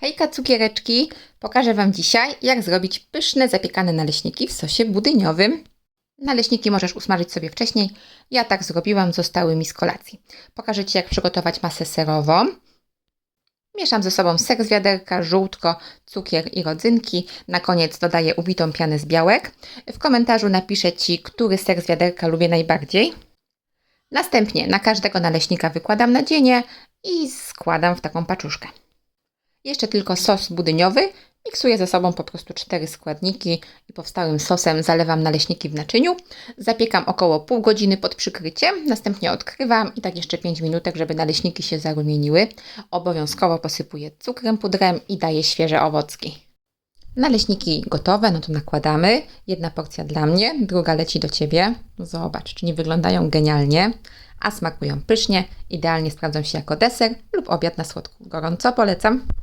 Hejka cukiereczki! Pokażę Wam dzisiaj, jak zrobić pyszne zapiekane naleśniki w sosie budyniowym. Naleśniki możesz usmażyć sobie wcześniej. Ja tak zrobiłam, zostały mi z kolacji. Pokażę Ci, jak przygotować masę serową. Mieszam ze sobą ser z wiaderka, żółtko, cukier i rodzynki. Na koniec dodaję ubitą pianę z białek. W komentarzu napiszę Ci, który ser z wiaderka lubię najbardziej. Następnie na każdego naleśnika wykładam nadzienie i składam w taką paczuszkę. Jeszcze tylko sos budyniowy. Miksuję ze sobą po prostu cztery składniki i powstałym sosem zalewam naleśniki w naczyniu. Zapiekam około pół godziny pod przykryciem, następnie odkrywam i tak jeszcze 5 minutek, żeby naleśniki się zarumieniły. Obowiązkowo posypuję cukrem, pudrem i daję świeże owocki. Naleśniki gotowe, no to nakładamy. Jedna porcja dla mnie, druga leci do Ciebie. Zobacz, czy nie wyglądają genialnie, a smakują pysznie. Idealnie sprawdzą się jako deser lub obiad na słodko. Gorąco polecam.